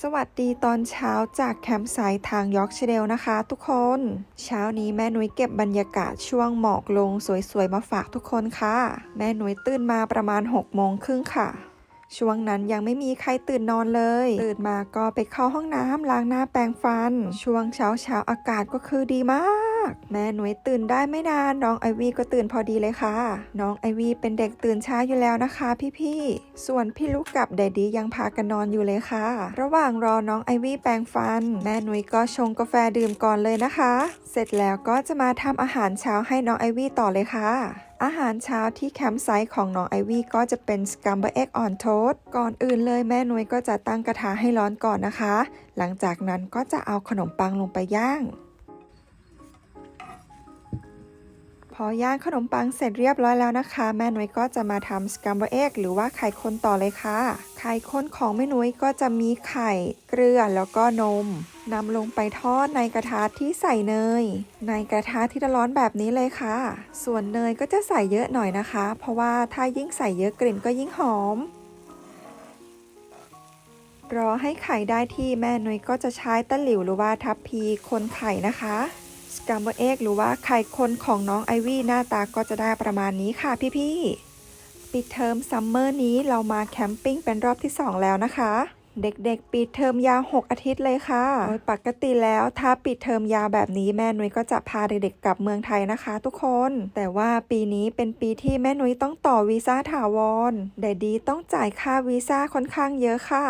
สวัสดีตอนเช้าจากแคมป์ไซต์ทางยอร์กเชเดลนะคะทุกคน เช้านี้แม่นุ้ยเก็บบรรยากาศช่วงหมอกลงสวยๆ มาฝากทุกคนค่ะ แม่นุ้ยตื่นมาประมาณ6โมงครึ่งค่ะ ช่วงนั้นยังไม่มีใครตื่นนอนเลย ตื่นมาก็ไปเข้าห้องน้ำล้างหน้าแปรงฟัน ช่วงเช้าเช้าๆอากาศก็คือดีมาก แม่หนุ่ยตื่นได้ไม่นาน น้องไอวี่ก็ตื่นพอดีเลยค่ะ น้องไอวี่เป็นเด็กตื่นช้าอยู่แล้วนะคะ พี่ๆ ส่วนพี่ลูกกับแดดดี้ยังพากันนอนอยู่เลยค่ะ ระหว่างรอน้องไอวี่แปรงฟัน แม่หนุ่ยก็ชงกาแฟดื่มก่อนเลยนะคะ เสร็จแล้วก็จะมาทำอาหารเช้าให้น้องไอวี่ต่อเลยค่ะอาหารเช้าที่แคมป์ไซต์ของน้องไอวี่ก็จะเป็นสกัมเบอร์เอ็กออนโทสก่อนอื่นเลยแม่นุ้ยก็จะตั้งกระทะให้ร้อนก่อนนะคะ หลังจากนั้นก็จะเอาขนมปังลงไปย่าง พอย่างขนมปังเสร็จเรียบร้อยแล้วนะคะ แม่นุ้ยก็จะมาทำสกัมเบอร์เอ็กหรือว่าไข่คนต่อเลยค่ะ ไข่คนของแม่นุ้ยก็จะมีไข่เกลือแล้วก็นมนำลงไปทอดในกระทะที่ใส่เนย ในกระทะที่ร้อนแบบนี้เลยค่ะ ส่วนเนยก็จะใส่เยอะหน่อยนะคะ เพราะว่าถ้ายิ่งใส่เยอะกลิ่นก็ยิ่งหอมรอให้ไข่ได้ที่แม่นุ้ยก็จะใช้ตะหลิวหรือว่าทัพพีคนไข่นะคะ สกัมเบอร์เอ็กหรือว่าไข่คนของน้องไอวี่หน้าตาก็จะได้ประมาณนี้ค่ะพี่ๆปิดเทอมซัมเมอร์นี้เรามาแคมปิ้งเป็นรอบที่ 2 แล้วนะคะ เด็กๆ ปิดเทอมยาว 6 อาทิตย์เลยค่ะ โดยปกติแล้วถ้าปิดเทอมยาวแบบนี้แม่นุ้ยก็จะพาเด็กๆกลับเมืองไทยนะคะ ทุกคน แต่ว่าปีนี้เป็นปีที่แม่นุ้ยต้องต่อวีซ่าถาวรแดดดีต้องจ่ายค่าวีซ่าค่อนข้างเยอะค่ะ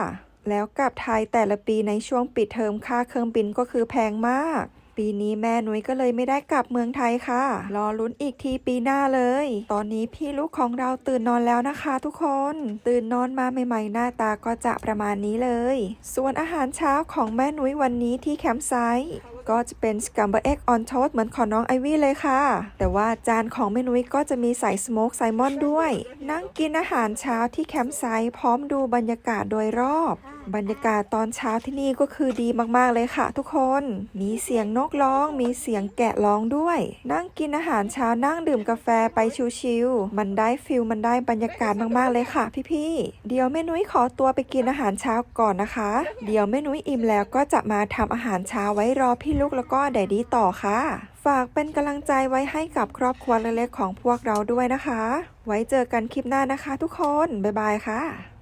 แล้วกลับไทยแต่ละปีในช่วงปิดเทอมค่าเครื่องบินก็คือแพงมาก ปีนี้แม่นุ้ยก็เลยไม่ได้กลับเมืองไทยค่ะ รอลุ้นอีกทีปีหน้าเลย ตอนนี้พี่ลูกของเราตื่นนอนแล้วนะคะทุกคน ตื่นนอนมาใหม่ๆ หน้าตาก็จะประมาณนี้เลย ส่วนอาหารเช้าของแม่นุ้ยวันนี้ที่แคมป์ไซต์ก็จะเป็นสกัมเบอร์เอ็กออนโทสเหมือนของน้องไอวี่เลยค่ะ แต่ว่าจานของแม่นุ้ยก็จะมีใส่สโมกไซมอนด้วย นั่งกินอาหารเช้าที่แคมป์ไซต์พร้อมดูบรรยากาศโดยรอบ บรรยากาศตอนเช้าที่นี่ก็คือดีมากๆเลยค่ะ ทุกคน มีเสียงนกร้อง มีเสียงแกะร้องด้วย นั่งกินอาหารเช้านั่งดื่มกาแฟไปชิวๆมันได้ฟิลมันได้บรรยากาศมากๆเลยค่ะ พี่ๆ เดี๋ยวแม่นุ้ยขอตัวไปกินอาหารเช้าก่อนนะคะ เดี๋ยวแม่นุ้ยอิ่มแล้วก็จะมาทำอาหารเช้าไว้รอพี่ลูกแล้วก็แดดดี้ต่อค่ะ ฝากเป็นกำลังใจไว้ให้กับครอบครัวเล็กๆของพวกเราด้วยนะคะ ไว้เจอกันคลิปหน้านะคะ ทุกคน บ๊ายบายค่ะ